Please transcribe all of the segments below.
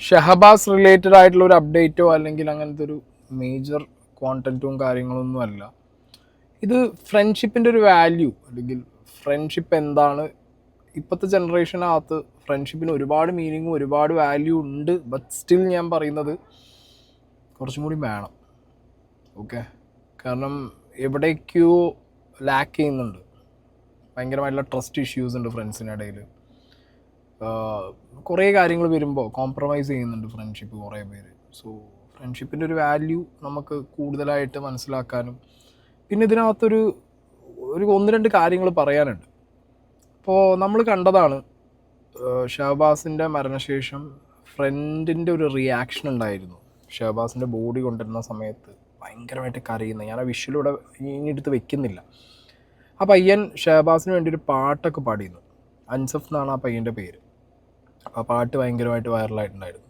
Shahbaz related ആയിട്ടുള്ള ഒരു അപ്ഡേറ്റോ അല്ലെങ്കിൽ അങ്ങനത്തെ ഒരു മേജർ കോണ്ടന്റും കാര്യങ്ങളൊന്നും അല്ല. ഇത് ഫ്രണ്ട്ഷിപ്പിന്റെ ഒരു വാല്യൂ അല്ലെങ്കിൽ ഫ്രണ്ട്ഷിപ്പ് എന്താണ്? ഇപ്പോഴത്തെ ജനറേഷനകത്ത് ഫ്രണ്ട്ഷിപ്പിന് ഒരുപാട് മീനിങ്ങും ഒരുപാട് വാല്യൂ ഉണ്ട്. ബട്ട് സ്റ്റിൽ ഞാൻ പറയുന്നത് കുറച്ചും കൂടി വേണം. ഓക്കെ കാരണം എവിടേക്കോ ലാക്ക് ചെയ്യുന്നുണ്ട്. ഭയങ്കരമായിട്ടുള്ള ട്രസ്റ്റ് ഇഷ്യൂസ് ഉണ്ട് ഫ്രണ്ട്സിനിടയിൽ കുറേ കാര്യങ്ങൾ വരുമ്പോൾ കോംപ്രമൈസ് ചെയ്യുന്നുണ്ട് ഫ്രണ്ട്ഷിപ്പ് കുറേ പേര്. സോ ഫ്രണ്ട്ഷിപ്പിന്റെ ഒരു വാല്യൂ നമുക്ക് കൂടുതലായിട്ട് മനസ്സിലാക്കാനും പിന്നെ ഇതിനകത്തൊരു ഒരു ഒന്ന് രണ്ട് കാര്യങ്ങൾ പറയാനുണ്ട്. അപ്പോൾ നമ്മൾ കണ്ടതാണ് ഷഹബാസിന്റെ മരണശേഷം ഫ്രണ്ടിന്റെ ഒരു റിയാക്ഷൻ ഉണ്ടായിരുന്നു. ഷഹബാസിന്റെ ബോഡി കൊണ്ടുവരുന്ന സമയത്ത് ഭയങ്കരമായിട്ട് കരയുന്ന ഞാൻ ആ ഇനി എടുത്ത് വെക്കുന്നില്ല. ആ പയ്യൻ ഷഹബാസിന് വേണ്ടി ഒരു പാട്ടൊക്കെ പാടിയിരുന്നു. അൻസഫ് എന്നാണ് ആ പയ്യന്റെ പേര്. ആ പാട്ട് ഭയങ്കരമായിട്ട് വൈറലായിട്ടുണ്ടായിരുന്നു.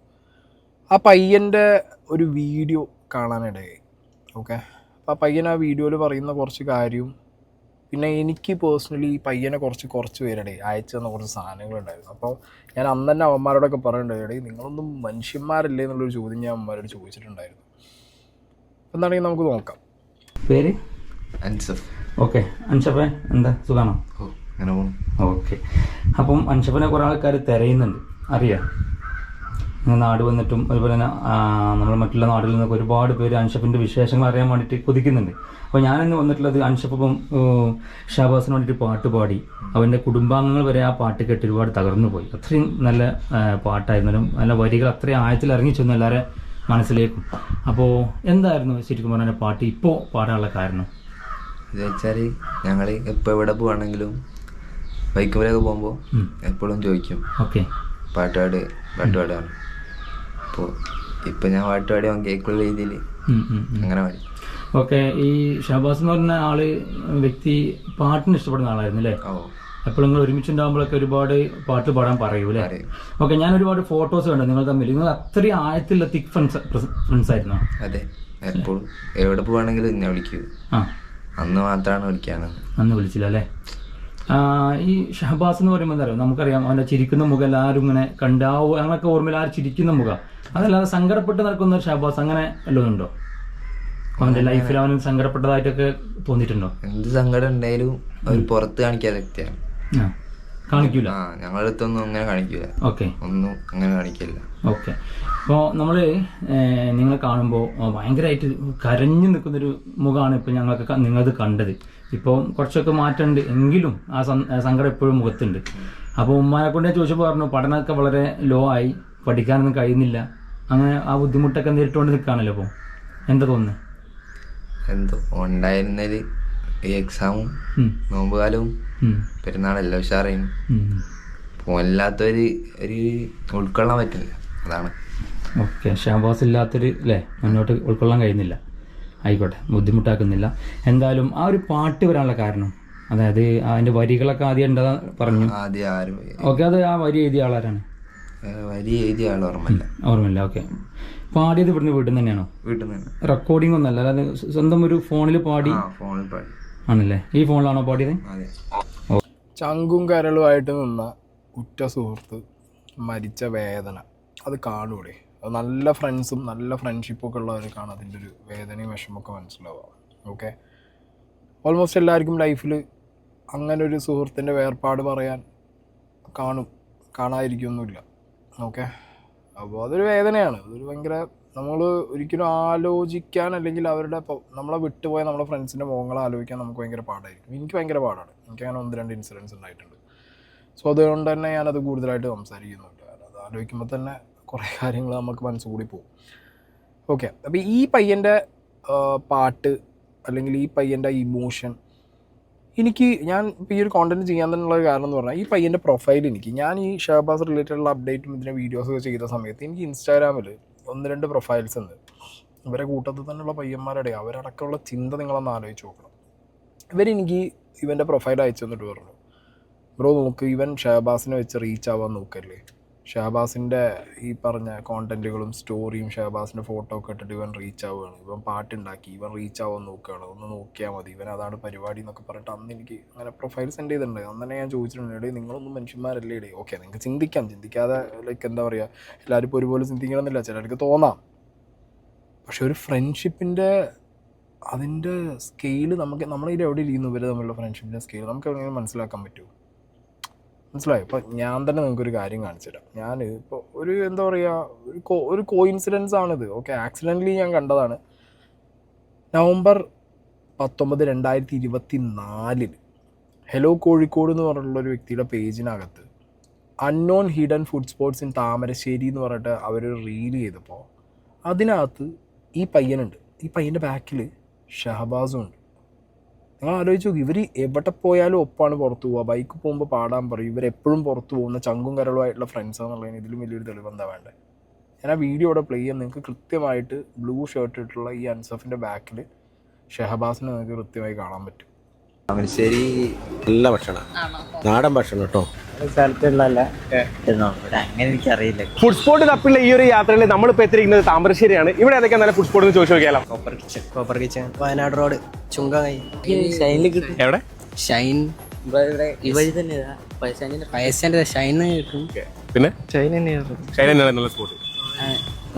ആ പയ്യന്റെ ഒരു വീഡിയോ കാണാനിടയായി. ഓക്കെ? അപ്പോൾ ആ പയ്യൻ ആ വീഡിയോയിൽ പറയുന്ന കുറച്ച് കാര്യവും പിന്നെ എനിക്ക് പേഴ്സണലി ഈ പയ്യനെ കുറച്ച് കുറച്ച് പേരുടെ അയച്ചു തന്ന കുറച്ച് സാധനങ്ങളുണ്ടായിരുന്നു. അപ്പോൾ ഞാൻ അന്ന് തന്നെ അവന്മാരോടൊക്കെ പറയുന്നുണ്ടായി നിങ്ങളൊന്നും മനുഷ്യന്മാരല്ലേ എന്നുള്ളൊരു ചോദ്യം ഞാൻ അവന്മാരോട് ചോദിച്ചിട്ടുണ്ടായിരുന്നു. എന്താണെങ്കിൽ നമുക്ക് നോക്കാം. പേര്? അൻസഫ്. ഓക്കെ. അൻഷഫെ എന്താ? സുഖാണോ? ഓ അങ്ങനെ പോകണം ഓക്കെ. അപ്പം അൻഷഫിനെ കുറേ ആൾക്കാർ തിരയുന്നുണ്ട്. അറിയാം. നാട് വന്നിട്ടും അതുപോലെ തന്നെ നമ്മൾ മറ്റുള്ള നാടുകളിൽ നിന്നൊക്കെ ഒരുപാട് പേര് അൻഷഫിന്റെ വിശേഷങ്ങൾ അറിയാൻ വേണ്ടിയിട്ട് കൊതിക്കുന്നുണ്ട്. അപ്പോൾ ഞാനിന്ന് വന്നിട്ടുള്ളത് അൻഷഫ് ഇപ്പം ഏഹ്, ഷാബാസിന് വേണ്ടിയിട്ട് പാട്ട് പാടി. അവന്റെ കുടുംബാംഗങ്ങൾ വരെ ആ പാട്ട് കേട്ട് ഒരുപാട് തകർന്നു പോയി. അത്രയും നല്ല പാട്ടായിരുന്നാലും പാട്ടായിരുന്നു നല്ല വരികൾ അത്രയും ആഴത്തിൽ ഇറങ്ങി ചെന്നു എല്ലാവരെ മനസ്സിലേക്കും. അപ്പോൾ എന്തായിരുന്നു ശരിക്കും പറഞ്ഞാൽ പാട്ട് ഇപ്പോൾ പാടാനുള്ള കാരണം? എന്ന് വെച്ചാൽ ഞങ്ങൾ ഇപ്പോൾ എവിടെ പോവാണെങ്കിലും വരെയൊക്കെ പോകുമ്പോൾ എപ്പോഴും ചോദിക്കും. ഓക്കെ. പാട്ടുപാട് പാട്ടുപാടാണ് അപ്പോൾ ഇപ്പം ഞാൻ പാട്ടുപാടി പാടിയ കേൾക്കുള്ള രീതിയിൽ അങ്ങനെ പാടി. ഓക്കെ ഈ ഷഹബാസ് എന്ന് പറഞ്ഞ ആൾ വ്യക്തി പാട്ടിന് ഇഷ്ടപ്പെടുന്ന ആളായിരുന്നു അല്ലേ? അപ്പോൾ നിങ്ങൾ ഒരുമിച്ചുണ്ടാകുമ്പോഴൊക്കെ ഒരുപാട് പാട്ട് പാടാൻ പറയൂ അല്ലേ? ഓക്കെ ഞാൻ ഒരുപാട് ഫോട്ടോസ് കണ്ടു നിങ്ങൾ തമ്മിൽ നിങ്ങൾ അത്രയും ആഴത്തിലുള്ള തിക് ഫ്രണ്ട്സ് ഫ്രണ്ട്സ് ആയിരുന്നു അതെ. എപ്പോഴും എവിടെ പോവാണെങ്കിലും എന്നെ വിളിക്കൂ. അന്ന് മാത്രമാണ് വിളിക്കാണ് അന്ന് വിളിച്ചില്ല അല്ലേ? ഈ ഷഹബാസ് എന്ന് പറയുമ്പോൾ എന്താ നമുക്കറിയാം അവന്റെ ചിരിക്കുന്ന മുഖം എല്ലാവരും ഇങ്ങനെ കണ്ടാവും. അങ്ങനെയൊക്കെ ഓർമ്മയിൽ ആ ചിരിക്കുന്ന മുഖം. അതല്ലാതെ സങ്കടപ്പെട്ട് നടക്കുന്ന ഒരു ഷഹബാസ് അങ്ങനെ വല്ലതും ഉണ്ടോ? അവന്റെ ലൈഫിൽ അവന് സങ്കടപ്പെട്ടതായിട്ടൊക്കെ തോന്നിയിട്ടുണ്ടോ? എന്ത് സങ്കടം ഉണ്ടായാലും അവർ പുറത്ത് കാണിക്കാതെ വ്യക്തിയാണ്. ആ. കാണിക്കൂല? ആ ഞങ്ങളുടെ അടുത്തൊന്നും അങ്ങനെ കാണിക്കൂല. ഓക്കെ. ഒന്നും അങ്ങനെ കാണിക്കില്ല ഓക്കെ. അപ്പോൾ നമ്മൾ നിങ്ങൾ കാണുമ്പോൾ ഭയങ്കരമായിട്ട് കരഞ്ഞു നിൽക്കുന്നൊരു മുഖമാണ് ഇപ്പോൾ ഞങ്ങൾക്ക് നിങ്ങളത് കണ്ടത്. ഇപ്പോൾ കുറച്ചൊക്കെ മാറ്റമുണ്ട് എങ്കിലും ആ സങ്കടം എപ്പോഴും മുഖത്തുണ്ട്. അപ്പോൾ ഉമ്മാനെ കൊണ്ട് ഞാൻ ചോദിച്ചപ്പോൾ പറഞ്ഞു പഠനമൊക്കെ വളരെ ലോ ആയി. പഠിക്കാനൊന്നും കഴിയുന്നില്ല. അങ്ങനെ ആ ബുദ്ധിമുട്ടൊക്കെ നേരിട്ടുകൊണ്ട് നിൽക്കുകയാണല്ലോ അപ്പോൾ എന്താ തോന്നുന്നത് എന്തോ ഉണ്ടായിരുന്നതിൽ ഈ എക്സാമും നോമ്പ് കാലവും പെരുന്നാളെല്ലാം ഉഷാറായിരുന്നു ഉം. ഒരു ഉൾക്കൊള്ളാൻ പറ്റില്ല. അതാണ്. ഓക്കെ. ഷാബാസ് ഇല്ലാത്തൊരു അല്ലേ മുന്നോട്ട് ഉൾക്കൊള്ളാൻ കഴിയുന്നില്ല. ആയിക്കോട്ടെ. ബുദ്ധിമുട്ടാക്കുന്നില്ല. എന്തായാലും ആ ഒരു പാട്ട് വരാനുള്ള കാരണം. അതായത് അതിന്റെ വരികളൊക്കെ ആദ്യം ഉണ്ടാ പറഞ്ഞു? ആദ്യം ആരും ഓക്കെ അത് ആ വരി എഴുതിയ ആളാരാണ്? വരി എഴുതിയ ആൾ ഓർമ്മയില്ല. ഓർമ്മയില്ല. ഓക്കെ. പാടിയത് ഇവിടുന്ന് വീട്ടിൽ നിന്ന് തന്നെയാണോ? വീട്ടിൽ നിന്ന് റെക്കോർഡിംഗ് ഒന്നല്ല അല്ലാതെ സ്വന്തം ഒരു ഫോണിൽ പാടി ഫോണിൽ പാടി. ആണല്ലേ? ഈ ഫോണിലാണോ പാടിയത്? ചങ്കും കരളുമായിട്ട് നിന്ന ഉറ്റ സുഹൃത്ത് മരിച്ച വേദന. അത് കാണൂടെ. അത് നല്ല ഫ്രണ്ട്സും നല്ല ഫ്രണ്ട്ഷിപ്പൊക്കെ ഉള്ളവർക്കാണ് അതിന്റെ ഒരു വേദനയും വിഷമൊക്കെ മനസ്സിലാവുക. ഓക്കെ ഓൾമോസ്റ്റ് എല്ലാവർക്കും ലൈഫിൽ അങ്ങനെ ഒരു സുഹൃത്തിന്റെ വേർപാട് പറയാൻ കാണും. കാണാതിരിക്കൊന്നുമില്ല. ഓക്കെ അപ്പോൾ അതൊരു വേദനയാണ്. അതൊരു ഭയങ്കര നമ്മൾ ഒരിക്കലും ആലോചിക്കാൻ അല്ലെങ്കിൽ അവരുടെ നമ്മളെ വിട്ടുപോയ നമ്മുടെ ഫ്രണ്ട്സിന്റെ മുഖങ്ങൾ ആലോചിക്കാൻ നമുക്ക് ഭയങ്കര പാടായിരിക്കും. എനിക്ക് ഭയങ്കര പാടാണ്. എനിക്ക് അങ്ങനെ ഒന്ന് രണ്ട് ഇൻസിഡൻസ് ഉണ്ടായിട്ടുണ്ട്. സോ അതുകൊണ്ട് തന്നെ ഞാനത് കൂടുതലായിട്ട് സംസാരിക്കുന്നുണ്ട്. കാരണം അത് ആലോചിക്കുമ്പോൾ തന്നെ കുറേ കാര്യങ്ങൾ നമുക്ക് മനസ്സുകൂടി പോകും. ഓക്കെ അപ്പോൾ ഈ പയ്യന്റെ പാട്ട് അല്ലെങ്കിൽ ഈ പയ്യന്റെ ഇമോഷൻ എനിക്ക് ഞാൻ ഇപ്പോൾ ഈ ഒരു കോണ്ടന്റ് ചെയ്യാൻ തന്നെയുള്ള കാരണം എന്ന് പറഞ്ഞാൽ ഈ പയ്യന്റെ പ്രൊഫൈൽ എനിക്ക് ഞാൻ ഈ ഷഹബാസ് റിലേറ്റഡുള്ള അപ്ഡേറ്റും ഇതിന്റെ വീഡിയോസൊക്കെ ചെയ്ത സമയത്ത് എനിക്ക് ഇൻസ്റ്റാഗ്രാമിൽ ഒന്ന് രണ്ട് പ്രൊഫൈൽസ് ഉണ്ട്. ഇവരെ കൂട്ടത്തിൽ തന്നെയുള്ള പയ്യന്മാരുടെ അവരടക്കമുള്ള ചിന്ത നിങ്ങളൊന്ന് ആലോചിച്ച് നോക്കണം. ഇവരെനിക്ക് ഇവന്റെ പ്രൊഫൈൽ അയച്ചു തന്നിട്ട് പറഞ്ഞു ബ്രോ നോക്ക് ഇവൻ ഷഹബാസിനെ വെച്ച് റീച്ച് ആവാൻ നോക്കല്ലേ? ഷഹബാസിന്റെ ഈ പറഞ്ഞ കോണ്ടന്റുകളും സ്റ്റോറിയും ഷഹബാസിന്റെ ഫോട്ടോ ഒക്കെ ഇട്ടിട്ട് ഇവൻ റീച്ച് ആവുകയാണ്. ഇവൻ പാട്ടുണ്ടാക്കി ഇവൻ റീച്ച് ആവാൻ നോക്കുകയാണ്. ഒന്ന് നോക്കിയാൽ മതി. ഇവൻ അതാണ് പരിപാടി എന്നൊക്കെ പറഞ്ഞിട്ട് അന്ന് എനിക്ക് അങ്ങനെ പ്രൊഫൈൽ സെൻഡ് ചെയ്തിട്ടുണ്ട്. അന്നേ ഞാൻ ചോദിച്ചിട്ടുണ്ട് ഇടയിൽ നിങ്ങളൊന്നും മനുഷ്യന്മാരല്ലേ? ഇടേ ഓക്കെ നിങ്ങൾക്ക് ചിന്തിക്കാം. ചിന്തിക്കാതെ ലൈക്ക് എന്താ പറയുക എല്ലാവരും ഇപ്പോൾ ഒരുപോലെ ചിന്തിക്കണമെന്നില്ല. ചിലർക്ക് തോന്നാം. പക്ഷെ ഒരു ഫ്രണ്ട്ഷിപ്പിന്റെ അതിന്റെ സ്കെയിൽ നമുക്ക് നമ്മളിത് എവിടെ ഇരിക്കുന്നു? ഇവർ തമ്മിലുള്ള ഫ്രണ്ട്ഷിപ്പിന്റെ സ്കെയിൽ നമുക്ക് എവിടെയെങ്കിലും മനസ്സിലാക്കാൻ പറ്റുമോ? മനസ്സിലായോ? ഇപ്പോൾ ഞാൻ തന്നെ നിങ്ങൾക്കൊരു കാര്യം കാണിച്ചു തരാം. ഞാൻ ഇപ്പോൾ ഒരു എന്താ പറയുക ഒരു കോ ഒരു ആണിത്. ഓക്കെ ആക്സിഡന്റലി ഞാൻ കണ്ടതാണ്. നവംബർ പത്തൊമ്പത് രണ്ടായിരത്തി ഇരുപത്തി നാലിൽ ഹലോ കോഴിക്കോട് എന്ന് പറഞ്ഞിട്ടുള്ള ഒരു വ്യക്തിയുടെ പേജിനകത്ത് unknown hidden food spots in Thamarassery എന്ന് പറഞ്ഞിട്ട് അവർ റീൽ ചെയ്തപ്പോൾ അതിനകത്ത് ഈ പയ്യനുണ്ട്. ഈ പയ്യന്റെ ബാക്കിൽ ഷഹബാസും ഉണ്ട്. നിങ്ങൾ ആലോചിച്ച് നോക്കി ഇവർ എവിടെ പോയാലും ഒപ്പാണ് പുറത്ത് പോവുക. ബൈക്ക് പോകുമ്പോൾ പാടാൻ പറയും. ഇവരെപ്പോഴും പുറത്ത് പോകുന്ന ചങ്കും കരളുമായിട്ടുള്ള ഫ്രണ്ട്സ് എന്നുള്ളതിന് ഇതിലും വലിയൊരു തെളിവെന്താ വേണ്ടത് ഞാൻ ആ വീഡിയോ ഇവിടെ പ്ലേ ചെയ്യാൻ നിങ്ങൾക്ക് കൃത്യമായിട്ട് ബ്ലൂ ഷർട്ട് ഇട്ടുള്ള ഈ അൻസഫിന്റെ ബാക്കിൽ ഷഹബാസിനെ നിങ്ങൾക്ക് കൃത്യമായി കാണാൻ പറ്റും. ശരി നല്ല ഭക്ഷണം. നാടൻ ഭക്ഷണം കേട്ടോ. സ്ഥലത്തുള്ളതല്ല. ഇവിടെ അങ്ങനെ എനിക്കറിയില്ല. ഫുഡ് സ്പോട്ട് തപ്പിയുള്ള ഈ ഒരു യാത്രയിൽ നമ്മൾ നമ്മളിപ്പോൾ എത്തിയിരിക്കുന്നത് താമരശ്ശേരിയാണ്. ഇവിടെ ഏതൊക്കെ നല്ല ഫുഡ് സ്പോട്ട് എന്ന് ചോദിച്ചു നോക്കിയാലോ? Copper kitchen copper kitchen Wayanad road ചുങ്കൈ ഷൈനിൽ കിട്ടും. എവിടെ? ഷൈൻ ഈ വഴി തന്നെ പയസന്റെ ഷൈൻ കിട്ടും. പിന്നെ? ഷൈൻ തന്നെയാണ് ഷൈന തന്നെയാണ് നല്ല സ്പോട്ട്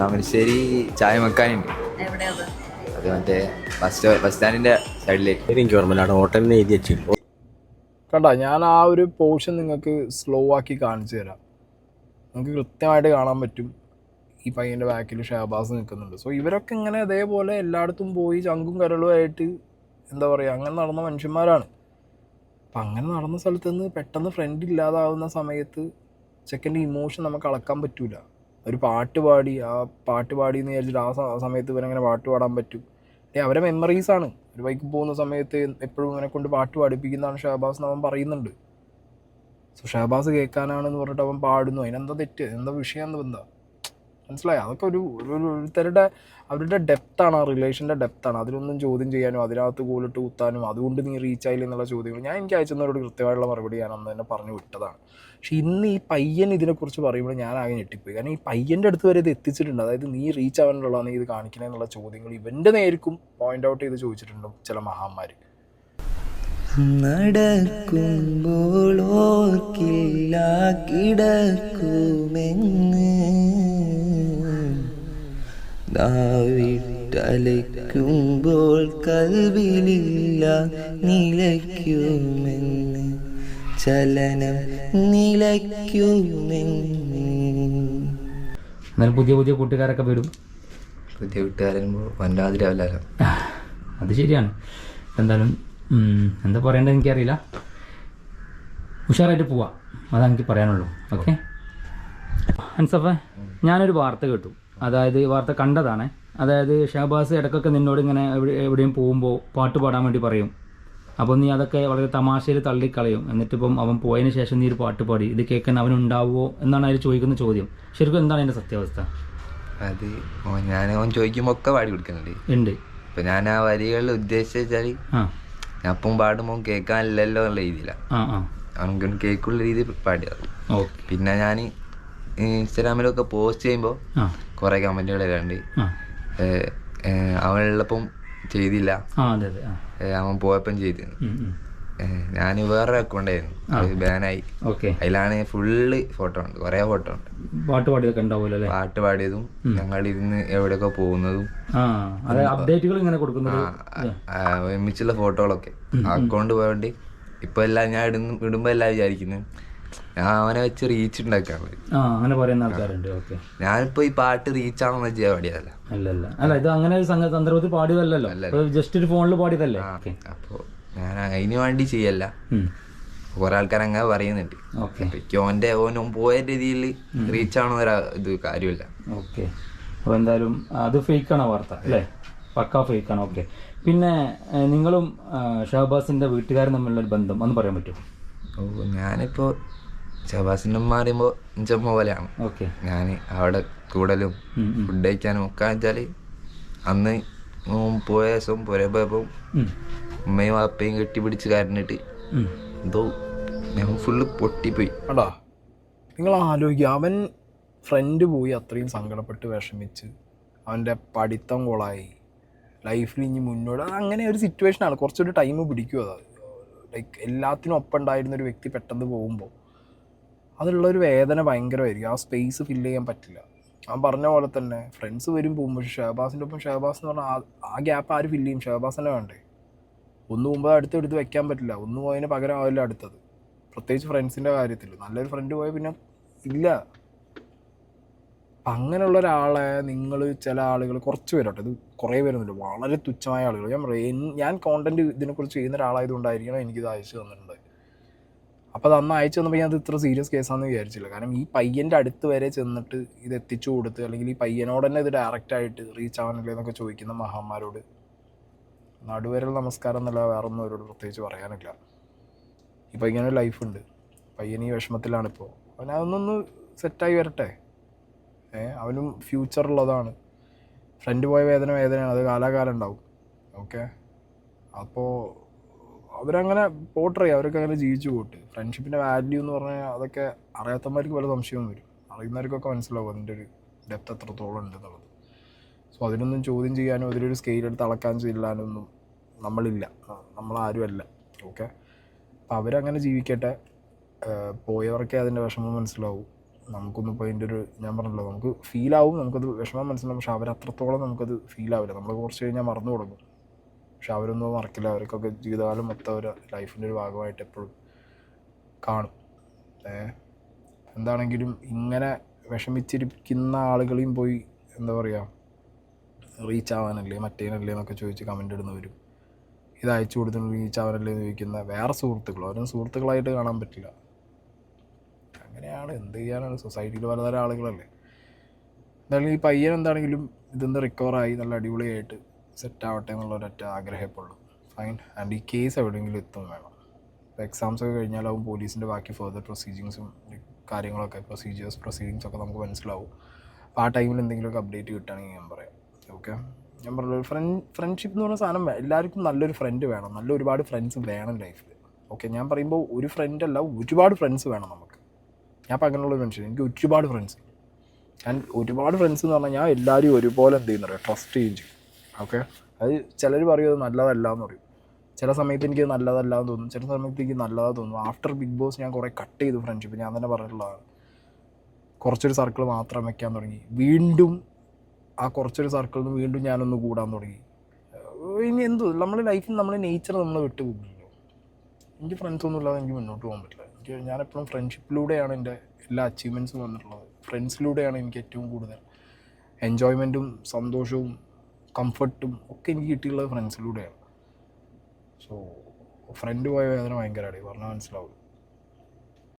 താമരശ്ശേരി ചായ മക്കാനുണ്ട് അത്? മറ്റേ ബസ് ബസ് സ്റ്റാൻഡിന്റെ സൈഡിലേക്ക് എനിക്ക് ഓർമ്മയില്ല. ഹോട്ടലിന് എഴുതി വെച്ചിട്ടുണ്ട് കണ്ട ഞാൻ ആ ഒരു പോർഷൻ നിങ്ങൾക്ക് സ്ലോ ആക്കി കാണിച്ചു തരാം. നിങ്ങൾക്ക് കൃത്യമായിട്ട് കാണാൻ പറ്റും. ഈ പയ്യന്റെ ബാക്കിൽ ഷഹബാസ് നിൽക്കുന്നുണ്ട്. സോ ഇവരൊക്കെ ഇങ്ങനെ അതേപോലെ എല്ലായിടത്തും പോയി ചങ്കും കരളുമായിട്ട് എന്താ പറയുക അങ്ങനെ നടന്ന മനുഷ്യന്മാരാണ്. അപ്പം അങ്ങനെ നടന്ന സ്ഥലത്ത് നിന്ന് പെട്ടെന്ന് ഫ്രണ്ട് ഇല്ലാതാവുന്ന സമയത്ത് ചെക്കന്റെ ഇമോഷൻ നമുക്ക് അളക്കാൻ പറ്റൂല. ഒരു പാട്ട് പാടി ആ പാട്ട് പാടി എന്ന് വിചാരിച്ചിട്ട് ആ സമയത്ത് ഇവരങ്ങനെ പാട്ട് പാടാൻ പറ്റും. അവരെ മെമ്മറീസാണ് ഒരു ബൈക്ക് പോകുന്ന സമയത്ത് എപ്പോഴും അവനെ കൊണ്ട് പാട്ട് പാടിപ്പിക്കുന്നതാണ് ഷഹബാസ് എന്ന് അവൻ പറയുന്നുണ്ട്. സോ ഷഹബാസ് കേൾക്കാനാണെന്ന് പറഞ്ഞിട്ട് അവൻ പാടുന്നു. അതിനെന്താ തെറ്റ്? എന്താ വിഷയം? എന്ന് എന്താ മനസ്സിലായി? അതൊക്കെ ഒരു- ഒരുത്തരുടെ അവരുടെ ഡെപ്താണ് ആ റിലേഷന്റെ ഡെപ്താണ് അതിലൊന്നും ചോദ്യം ചെയ്യാനും അതിനകത്ത് കൂലിട്ട് കുത്താനും അതുകൊണ്ട് നീ റീച്ച് ആയില്ല എന്നുള്ള ചോദ്യങ്ങൾ ഞാൻ എനിക്ക് അയച്ചെന്നവരോട് കൃത്യമായിട്ടുള്ള മറുപടി ഞാൻ അന്ന് തന്നെ പറഞ്ഞു വിട്ടതാണ്. പക്ഷെ ഇന്ന് ഈ പയ്യൻ ഇതിനെക്കുറിച്ച് പറയുമ്പോൾ ഞാൻ ആകെ ഞെട്ടിപ്പോയി. കാരണം ഈ പയ്യന്റെ അടുത്ത് വരെ ഇത് എത്തിച്ചിട്ടുണ്ട്. അതായത് നീ റീച്ച് ആവാനുള്ള നീ ഇത് കാണിക്കണേ എന്നുള്ള ചോദ്യങ്ങൾ ഇവന്റെ നേരിക്കും പോയിന്റ് ഔട്ട് ചെയ്ത് ചോദിച്ചിട്ടുണ്ട് ചില മഹാന്മാർ നടക്കുമ്പോൾ കിടക്കുമെന്ന്. ദാവിട്ടലയ്ക്കുമ്പോൾ കൽവിലില്ല നിലയ്ക്കുമെന്ന്. ചലനം നിലയ്ക്കുമെന്ന് എന്നാലും പുതിയ പുതിയ കൂട്ടുകാരൊക്കെ വരും. പുതിയ കൂട്ടുകാരുമ്പോൾ വല്ലാതിരാവില്ലല്ലോ അത് ശരിയാണ്. എന്തായാലും എന്താ പറയേണ്ടത് എനിക്കറിയില്ല. ഉഷാറായിട്ട് പോവാം. അതാണ് എനിക്ക് പറയാനുള്ളൂ. ഓക്കെ അൻസഫ ഞാനൊരു വാർത്ത കേട്ടു. അതായത് ഈ വാർത്ത കണ്ടതാണ്. അതായത് ഷഹബാസ് ഇടക്കൊക്കെ നിന്നോട് ഇങ്ങനെ എവിടെയും പോകുമ്പോൾ പാട്ട് പാടാൻ വേണ്ടി പറയും. അപ്പോൾ നീ അതൊക്കെ വളരെ തമാശയിൽ തള്ളിക്കളയും. എന്നിട്ടിപ്പം അവൻ പോയതിന് ശേഷം നീ ഒരു പാട്ട് പാടി. ഇത് കേൾക്കാൻ അവനുണ്ടാവുമോ എന്നാണ് അതിൽ ചോദിക്കുന്ന ചോദ്യം. ശരിക്കും എന്താണ് അതിന്റെ സത്യാവസ്ഥ? അത് ഞാൻ അവൻ ചോദിക്കുമ്പോൾ ഒക്കെ പാടി കൊടുക്കുന്നുണ്ട്. ഉണ്ട്. ഇപ്പം ഞാൻ ആ വരികളിൽ ഉദ്ദേശിച്ചാൽ ആ. ഞാൻ അപ്പം പാടുമ്പോൾ കേൾക്കാനില്ലല്ലോ എന്നുള്ള രീതിയിലാണ് അവനക്ക് കേൾക്കുള്ള രീതിയിൽ പാടിയത് ഓക്കെ. പിന്നെ ഞാൻ ഇൻസ്റ്റാഗ്രാമിലൊക്കെ പോസ്റ്റ് ചെയ്യുമ്പോൾ കുറേ കമന്റുകൾ വരാണ്ട് അവനുള്ളപ്പം ചെയ്തില്ല. അവൻ പോയപ്പം ചെയ്തിരുന്നു. ഞാൻ വേറൊരു അക്കൗണ്ടായിരുന്നു അത് ബാനായി അതിലാണ് ഫുള്ള് ഫോട്ടോ ഉണ്ട്. കൊറേ ഫോട്ടോ ഉണ്ട്. പാട്ട് പാടിയതൊക്കെ ഉണ്ടാവുമല്ലോ പാട്ട് പാടിയതും ഞങ്ങൾ ഇരുന്ന് എവിടെയൊക്കെ പോകുന്നതും. അപ്ഡേറ്റുകൾ ഇങ്ങനെ ഒരുമിച്ചുള്ള ഫോട്ടോകളൊക്കെ അക്കൗണ്ട് പോയോണ്ട് ഇപ്പൊ എല്ലാം ഞാൻ ഇടുന്നു ഇടുമ്പോ എല്ലാം വിചാരിക്കുന്നു. അവനെ വെച്ച് റീച്ച് അങ്ങനെ പറയുന്ന ആൾക്കാരുണ്ട് ഓക്കെ ഞാനിപ്പോ ഈ പാട്ട് റീച്ച് ആണെന്ന് വെച്ചാൽ പാടിയതല്ല അല്ല ഇത് അങ്ങനെ ഒരു സംഗ സന്ദർഭത്തിൽ പാടിയതല്ലല്ലോ. ജസ്റ്റ് ഒരു ഫോണിൽ പാടിയതല്ലേ? അപ്പോ ഞാൻ അതിന് വേണ്ടി ചെയ്യല്ല. കുറെ ആൾക്കാർ അങ്ങനെ പറയുന്നുണ്ട്. ഓന്റെ ഓനും പോയ രീതിയിൽ റീച്ച് ആണോ ഒരു ഇത് കാര്യമില്ല. ഓക്കെ അപ്പോൾ എന്തായാലും അത് ഫേക്കാണ് വാർത്ത അല്ലേ? പക്കാ ഫേക്കാണ് ഓക്കെ പിന്നെ നിങ്ങളും ഷഹബാസിന്റെ വീട്ടുകാരും തമ്മിലുള്ള ഒരു ബന്ധം ഒന്ന് പറയാൻ പറ്റുമോ? ഓ ഞാനിപ്പോ ശബാസിന്റെ പറയുമ്പോ ചെമ്മ പോലെയാണ് ഓക്കെ. ഞാൻ അവിടെ കൂടലും. ഫുഡ് കഴിക്കാനും ഒക്കെ വെച്ചാൽ അന്ന് പോയ ദിവസം പുര പോയപ്പോ ഉം. ഉമ്മയും വാപ്പയും കെട്ടിപ്പിടിച്ച് കരഞ്ഞിട്ട്. എന്തോ ഞാൻ ഫുള്ള് പൊട്ടിപ്പോയി. അടാ നിങ്ങൾ ആലോചിക്കുക അവൻ ഫ്രണ്ട് പോയി അത്രയും സങ്കടപ്പെട്ട് വിഷമിച്ച്. അവന്റെ പഠിത്തം കൊളായി. ലൈഫിൽ ഇനി മുന്നോട്ട് അത് അങ്ങനെ ഒരു സിറ്റുവേഷനാണ് കുറച്ചൊരു ടൈം പിടിക്കും അത്. ലൈക്ക് എല്ലാത്തിനും ഒപ്പം ഉണ്ടായിരുന്ന ഒരു വ്യക്തി പെട്ടെന്ന് പോകുമ്പോൾ അതിലുള്ളൊരു വേദന ഭയങ്കരമായിരിക്കും. ആ സ്പേസ് ഫില്ല് ചെയ്യാൻ പറ്റില്ല. ഞാൻ പറഞ്ഞ പോലെ തന്നെ ഫ്രണ്ട്സ് വരും പോകും പക്ഷേ ഒപ്പം ഷഹബാസ് എന്ന് പറഞ്ഞാൽ ആ- ഗ്യാപ്പ് ആര് ഫില്ല് ചെയ്യും? ഷഹബാസ് തന്നെ വേണ്ടേ? ഒന്ന് മുമ്പ് അടുത്ത് എടുത്ത് വെക്കാൻ പറ്റില്ല. ഒന്ന് പോയതിന് പകരം ആവില്ല അടുത്തത്. പ്രത്യേകിച്ച് ഫ്രണ്ട്സിന്റെ കാര്യത്തിൽ നല്ലൊരു ഫ്രണ്ട് പോയാൽ പിന്നെ ഇല്ല. അങ്ങനെയുള്ള ഒരാളെ നിങ്ങൾ ചില ആളുകൾ കുറച്ച് പേരോട്ടെ ഇത് കുറേ പേരൊന്നുമില്ല. വളരെ തുച്ഛമായ ആളുകൾ ഞാൻ ഞാൻ കോണ്ടന്റ് ഇതിനെക്കുറിച്ച് ചെയ്യുന്ന ഒരാളായതുകൊണ്ടായിരിക്കണം എനിക്കിത് അയച്ചു തന്നിട്ടുണ്ട് അപ്പോൾ അത് അന്ന് അയച്ചു തന്നപ്പോൾ ഞാൻ അത് ഇത്ര സീരിയസ് കേസാണെന്ന് വിചാരിച്ചില്ല. കാരണം ഈ പയ്യന്റെ അടുത്ത് വരെ ചെന്നിട്ട് ഇത് എത്തിച്ചു കൊടുത്ത് അല്ലെങ്കിൽ ഈ പയ്യനോട് തന്നെ ഇത് ഡയറക്റ്റായിട്ട് റീച്ച് ആവാനില്ലേ എന്നൊക്കെ ചോദിക്കുന്ന മഹാന്മാരോട് നടുവരൽ നമസ്കാരം എന്നല്ല വേറൊന്നും അവരോട് പ്രത്യേകിച്ച് പറയാനില്ല. ഈ പയ്യനൊരു ലൈഫുണ്ട് പയ്യൻ ഈ വിഷമത്തിലാണിപ്പോൾ അവൻ അതൊന്നൊന്ന് സെറ്റായി വരട്ടെ. ഏ അവനും ഫ്യൂച്ചറുള്ളതാണ് ഫ്രണ്ട് പോയ വേദന വേദനയാണ്. അത് കാലാകാലം ഉണ്ടാവും. ഓക്കെ അപ്പോൾ അവരങ്ങനെ പോട്ടറി അവരൊക്കെ അങ്ങനെ ജീവിച്ചു പോട്ട് ഫ്രണ്ട്ഷിപ്പിന്റെ വാല്യൂ എന്ന് പറഞ്ഞാൽ അതൊക്കെ അറിയാത്തമാർക്ക് പല സംശയവും വരും. അറിയുന്നവർക്കൊക്കെ മനസ്സിലാവും അതിന്റെ ഒരു ഡെപ്ത് എത്രത്തോളം ഉണ്ട് എന്നുള്ളത് സോ അതിനൊന്നും ചോദ്യം ചെയ്യാനും അതിലൊരു സ്കെയിൽ എടുത്ത് അളക്കാൻ ചെല്ലാനൊന്നും നമ്മളില്ല. നമ്മളാരും നമ്മളാരുമല്ല. ഓക്കെ അപ്പം അവരങ്ങനെ ജീവിക്കട്ടെ. പോയവർക്കേ അതിന്റെ വിഷമം മനസ്സിലാവും. നമുക്കൊന്നും ഇപ്പോൾ അതിന്റെ ഒരു ഞാൻ പറഞ്ഞല്ലോ നമുക്ക് ഫീലാവും നമുക്കത് വിഷമം മനസ്സിലാവും. പക്ഷെ അവരത്രത്തോളം നമുക്കത് ഫീലാവില്ല നമ്മൾ കുറച്ച് കഴിഞ്ഞാൽ മറന്നു തുടങ്ങും. പക്ഷെ അവരൊന്നും മറക്കില്ല. അവർക്കൊക്കെ ജീവിതകാലം മൊത്തം ഒരു ലൈഫിന്റെ ഒരു ഭാഗമായിട്ട് എപ്പോഴും കാണും. ഏ? എന്താണെങ്കിലും ഇങ്ങനെ വിഷമിച്ചിരിക്കുന്ന ആളുകളെയും പോയി എന്താ പറയുക റീച്ച് ആവാനല്ലേ മറ്റേനല്ലേ എന്നൊക്കെ ചോദിച്ച് കമന്റ് ഇടുന്നവരും ഇത് അയച്ചു കൊടുത്തിട്ട് റീച്ച് ആവാനല്ലേ എന്ന് ചോദിക്കുന്ന വേറെ സുഹൃത്തുക്കൾ അവരും സുഹൃത്തുക്കളായിട്ട് കാണാൻ പറ്റില്ല. അങ്ങനെയാണ് എന്ത് ചെയ്യാനാണ് സൊസൈറ്റിയിൽ പലതരം ആളുകളല്ലേ. എന്തായാലും ഈ പയ്യൻ എന്താണെങ്കിലും ഇതൊന്ന് റിക്കവറായി നല്ല അടിപൊളിയായിട്ട് സെറ്റ് ആവട്ടെ എന്നുള്ള ഒരൊറ്റ ആഗ്രഹമുള്ളൂ ഫൈൻ ആൻഡ് ഈ കേസ് എവിടെയെങ്കിലും എത്തും വേണം. ഇപ്പോൾ എക്സാംസ് ഒക്കെ കഴിഞ്ഞാലാവും പോലീസിന്റെ ബാക്കി ഫെർദർ പ്രൊസീജിങ്സും കാര്യങ്ങളൊക്കെ പ്രൊസീജിയേഴ്സ് പ്രൊസീഡിങ്സ് ഒക്കെ നമുക്ക് മനസ്സിലാവും. അപ്പോൾ ആ ടൈമിൽ എന്തെങ്കിലുമൊക്കെ അപ്ഡേറ്റ് കിട്ടുകയാണെങ്കിൽ ഞാൻ പറയാം. ഓക്കെ ഞാൻ പറഞ്ഞു ഫ്രണ്ട് ഫ്രണ്ട്ഷിപ്പ് എന്ന് പറഞ്ഞ സാധനം എല്ലാവർക്കും നല്ലൊരു ഫ്രണ്ട് വേണം. നല്ല ഒരുപാട് ഫ്രണ്ട്സ് വേണം ലൈഫിൽ ഓക്കെ ഞാൻ പറയുമ്പോൾ ഒരു ഫ്രണ്ട് അല്ല ഒരുപാട് ഫ്രണ്ട്സ് വേണം നമുക്ക്. ഞാൻ അപ്പോൾ അങ്ങനെയുള്ള മനുഷ്യൻ. എനിക്ക് ഒരുപാട് ഫ്രണ്ട്സ് ഞാൻ ഒരുപാട് ഫ്രണ്ട്സ് എന്ന് പറഞ്ഞാൽ ഞാൻ എല്ലാവരും ഒരുപോലെ എന്ത് ചെയ്യുന്നുണ്ട് ട്രസ്റ്റ് ചെയ്യും ചെയ്യും. ഓക്കെ. അത് ചിലർ പറയും അത് നല്ലതല്ല എന്ന് പറയും. ചില സമയത്ത് എനിക്ക് നല്ലതല്ല എന്ന് തോന്നും. ചില സമയത്ത് എനിക്ക് നല്ലതാ തോന്നും. ആഫ്റ്റർ ബിഗ് ബോസ് ഞാൻ കുറേ കട്ട് ചെയ്തു ഫ്രണ്ട്ഷിപ്പ് ഞാൻ തന്നെ പറഞ്ഞിട്ടുള്ളതാണ്. കുറച്ചൊരു സർക്കിൾ മാത്രം വെക്കാൻ തുടങ്ങി. വീണ്ടും ആ കുറച്ചൊരു സർക്കിളിൽ നിന്ന് വീണ്ടും ഞാനൊന്ന് കൂടാൻ തുടങ്ങി. ഇനി എന്തോ നമ്മുടെ ലൈഫിൽ നമ്മുടെ നേച്ചർ നമ്മൾ വിട്ടുപോകില്ലല്ലോ എനിക്ക് ഫ്രണ്ട്സ് ഒന്നും ഇല്ലാതെ എനിക്ക് മുന്നോട്ട് പോകാൻ പറ്റില്ല. എനിക്ക് ഞാനെപ്പോഴും ഫ്രണ്ട്ഷിപ്പിലൂടെയാണ് എന്റെ എല്ലാ അച്ചീവ്മെന്റ്സും വന്നിട്ടുള്ളത്. ഫ്രണ്ട്സിലൂടെയാണ് എനിക്ക് ഏറ്റവും കൂടുതൽ എൻജോയ്മെന്റും സന്തോഷവും കംഫർട്ടും ഒക്കെ എനിക്ക് കിട്ടിയുള്ളത് ഫ്രണ്ട്സിലൂടെയാണ് സോ ഫ്രണ്ട് പോയ വേദന ഭയങ്കരമാണ് പറഞ്ഞാൽ മനസ്സിലാവും